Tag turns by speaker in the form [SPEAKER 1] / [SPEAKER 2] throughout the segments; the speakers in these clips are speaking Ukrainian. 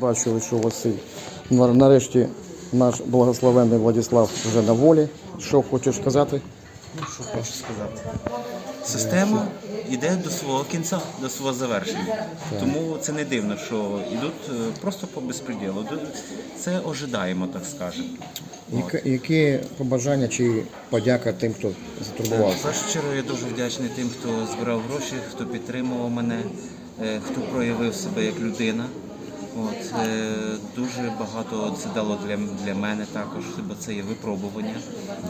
[SPEAKER 1] Бачили, що Василь. Нарешті наш благословенний Владислав вже на волі. Що хочеш сказати?
[SPEAKER 2] Ну, що хочу сказати. Система йде до свого кінця, до свого завершення. Тому це не дивно, що йдуть е, просто по безпреділу. Це ожидаємо, так скажемо.
[SPEAKER 1] Які, які побажання чи подяка тим, хто
[SPEAKER 2] В
[SPEAKER 1] затурбувався?
[SPEAKER 2] першу чергу я дуже вдячний тим, хто збирав гроші, хто підтримував мене, е, хто проявив себе як людина. От, е, дуже багато це дало для, для мене також, бо це є випробування.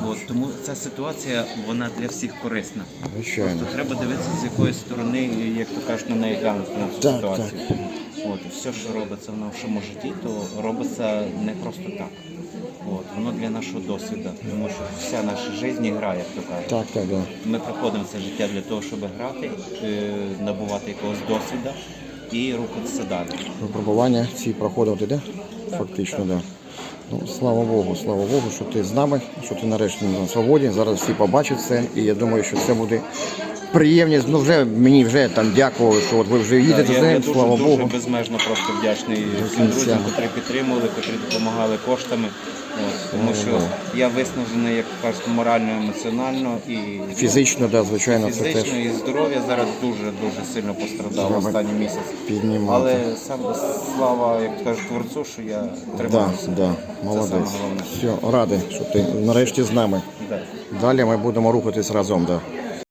[SPEAKER 2] От, тому ця ситуація вона для всіх корисна.
[SPEAKER 1] Звичайно.
[SPEAKER 2] Просто треба дивитися з якої сторони, як то кажуть, на неї на цю
[SPEAKER 1] Так,
[SPEAKER 2] ситуацію. От, все, що робиться в нашому житті, то робиться не просто так. От, воно для нашого досвіду, тому що вся наша життя грає, як то кажуть.
[SPEAKER 1] Так, так, да.
[SPEAKER 2] Ми проходимо це життя для того, щоб грати, е, набувати якогось досвіду і рухатися далі.
[SPEAKER 1] Випробування ці проходили, де? Фактично, так. Да. Ну, слава Богу, слава Богу, що ти з нами, що ти нарешті на свободі. Зараз всі побачать це, і я думаю, що це буде приємність. Ну вже мені вже там дякували, що от ви вже їдете з
[SPEAKER 2] я, я
[SPEAKER 1] ним,
[SPEAKER 2] дуже,
[SPEAKER 1] слава
[SPEAKER 2] дуже
[SPEAKER 1] Богу.
[SPEAKER 2] безмежно просто вдячний всім друзям, котрі підтримували, котрі допомагали коштами. От, тому що я виснажений, як кажуть, морально, емоціонально і
[SPEAKER 1] Фізично, да, звичайно, це теж
[SPEAKER 2] і здоров'я зараз дуже дуже сильно пострадало
[SPEAKER 1] Треба
[SPEAKER 2] останній місяць.
[SPEAKER 1] піднімати.
[SPEAKER 2] Але сам слава, як кажуть, творцю, що я
[SPEAKER 1] Да, да. Молодець.
[SPEAKER 2] Це саме головне.
[SPEAKER 1] Все, радий, що ти нарешті з нами.
[SPEAKER 2] Да.
[SPEAKER 1] Далі ми будемо рухатись разом. Да.